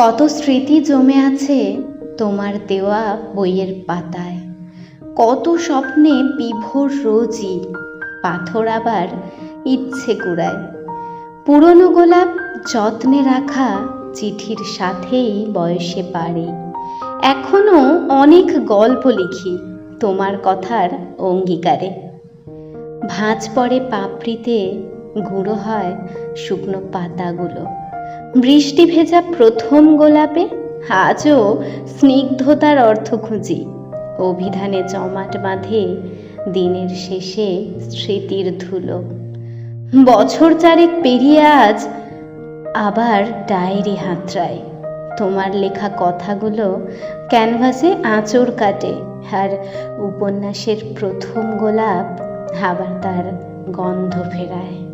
কত স্মৃতি জমে আছে তোমার দেওয়া বইয়ের পাতায়। কত স্বপ্নে বিভোর রোজই পাথর আবার ইচ্ছে কুড়ায়। পুরনো গোলাপ যত্নে রাখা চিঠির সাথেই বয়সে পারে এখনও অনেক গল্প লিখি তোমার কথার অঙ্গীকারে। ভাঁজ পড়ে পাপড়িতে গুঁড়ো হয় শুকনো পাতাগুলো। বৃষ্টি ভেজা প্রথম গোলাপে আজও স্নিগ্ধতার অর্থ খুঁজি। অভিধানে জমাট বাঁধে দিনের শেষে স্মৃতির ধুলো। বছর চারেক পেরিয়ে আজ আবার ডায়েরি হাতড়ায়। তোমার লেখা কথাগুলো ক্যানভাসে আঁচড় কাটে আর উপন্যাসের প্রথম গোলাপ আবার তার গন্ধ ফেরায়।